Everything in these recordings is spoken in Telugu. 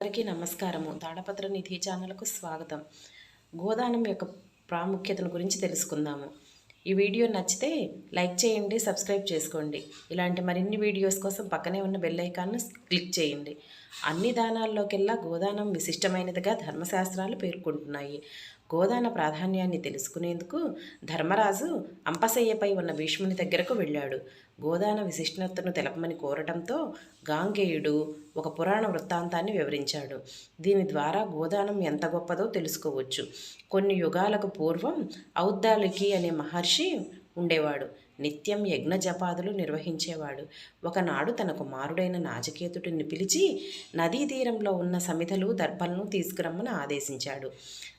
అందరికీ నమస్కారము. తాడపత్ర నిధి ఛానల్కు స్వాగతం. గోదానం యొక్క ప్రాముఖ్యతను గురించి తెలుసుకుందాము. ఈ వీడియో నచ్చితే లైక్ చేయండి సబ్స్క్రైబ్ చేసుకోండి. ఇలాంటి మరిన్ని వీడియోస్ కోసం పక్కనే ఉన్న బెల్ ఐకాన్ను క్లిక్ చేయండి. అన్ని దానాల్లోకెల్లా గోదానం విశిష్టమైనదిగా ధర్మశాస్త్రాలు పేర్కొంటున్నాయి. గోదాన ప్రాధాన్యాన్ని తెలుసుకునేందుకు ధర్మరాజు అంపశయ్యపై ఉన్న భీష్ముని దగ్గరకు వెళ్ళాడు. గోదాన విశిష్టతను తెలపమని కోరటంతో గాంగేయుడు ఒక పురాణ వృత్తాంతాన్ని వివరించాడు. దీని ద్వారా గోదానం ఎంత గొప్పదో తెలుసుకోవచ్చు. కొన్ని యుగాలకు పూర్వం ఔద్దాలికి అనే మహర్షి ఉండేవాడు. నిత్యం యజ్ఞ జపాదులు నిర్వహించేవాడు. ఒకనాడు తన కుమారుడైన నాచకేతుడిని పిలిచి నదీ తీరంలో ఉన్న సమిధలు దర్భలను తీసుకురమ్మని ఆదేశించాడు.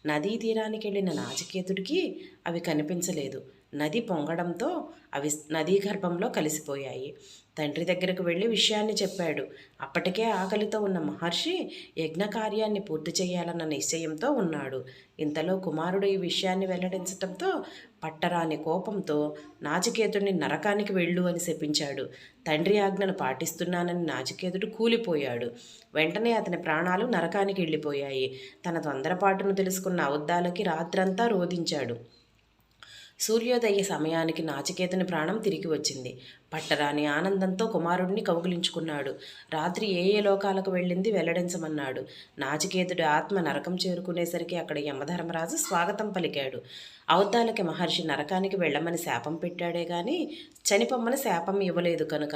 నదీ తీరానికి వెళ్ళిన నాచకేతుడికి అవి కనిపించలేదు. నది పొంగడంతో అవి నదీ గర్భంలో కలిసిపోయాయి. తండ్రి దగ్గరకు వెళ్ళి విషయాన్ని చెప్పాడు. అప్పటికే ఆకలితో ఉన్న మహర్షి యజ్ఞకార్యాన్ని పూర్తి చేయాలన్న నిశ్చయంతో ఉన్నాడు. ఇంతలో కుమారుడు ఈ విషయాన్ని వెల్లడించటంతో పట్టరాని కోపంతో నాచికేతుడిని నరకానికి వెళ్ళు అని శపించాడు. తండ్రి ఆజ్ఞను పాటిస్తున్నానని నాచికేతుడు కూలిపోయాడు. వెంటనే అతని ప్రాణాలు నరకానికి వెళ్ళిపోయాయి. తన తొందరపాటును తెలుసుకున్న అవద్దాలకి రాత్రంతా రోధించాడు. సూర్యోదయ సమయానికి నాచికేతుని ప్రాణం తిరిగి వచ్చింది. పట్టరాని ఆనందంతో కుమారుడిని కౌగిలించుకున్నాడు. రాత్రి ఏ ఏ లోకాలకు వెళ్ళింది వెల్లడించమన్నాడు. నాచికేతుడి ఆత్మ నరకం చేరుకునేసరికి అక్కడ యమధర్మరాజు స్వాగతం పలికాడు. అవతాలకి మహర్షి నరకానికి వెళ్ళమని శాపం పెట్టాడే గాని చనిపమ్మని శాపం ఇవ్వలేదు కనుక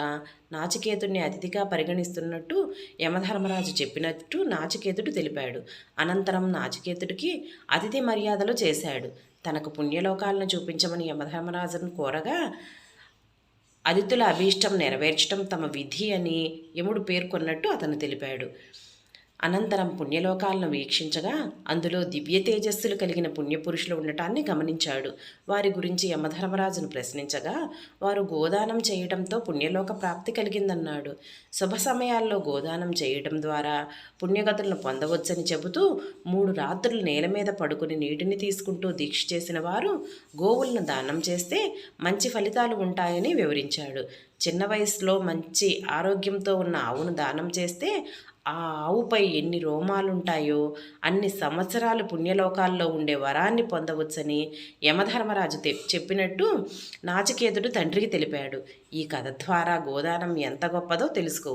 నాచికేతుడిని అతిథిగా పరిగణిస్తున్నట్టు యమధర్మరాజు చెప్పినట్టు నాచికేతుడు తెలిపాడు. అనంతరం నాచికేతుడికి అతిథి మర్యాదలు చేశాడు. తనకు పుణ్యలోకాలను చూపించమని యమధర్మరాజును కోరగా అదితుల అభీష్టం నెరవేర్చడం తమ విధి అని యముడు పేర్కొన్నట్టు అతను తెలిపాడు. అనంతరం పుణ్యలోకాలను వీక్షించగా అందులో దివ్య తేజస్సులు కలిగిన పుణ్యపురుషులు ఉండటాన్ని గమనించాడు. వారి గురించి యమధర్మరాజును ప్రశ్నించగా వారు గోదానం చేయడంతో పుణ్యలోక ప్రాప్తి కలిగిందన్నాడు. శుభ సమయాల్లో గోదానం చేయడం ద్వారా పుణ్యగతులను పొందవచ్చని చెబుతూ మూడు రాత్రులు నేల మీద పడుకుని నీటిని తీసుకుంటూ దీక్ష చేసిన వారు గోవులను దానం చేస్తే మంచి ఫలితాలు ఉంటాయని వివరించాడు. చిన్న వయసులో మంచి ఆరోగ్యంతో ఉన్న ఆవును దానం చేస్తే ఆ ఆవుపై ఎన్ని రోమాలుంటాయో అన్ని సంవత్సరాలు పుణ్యలోకాల్లో ఉండే వరాన్ని పొందవచ్చని యమధర్మరాజు చెప్పినట్టు నాచికేతుడు తండ్రికి తెలిపాడు. ఈ కథ ద్వారా గోదానం ఎంత గొప్పదో తెలుసుకో.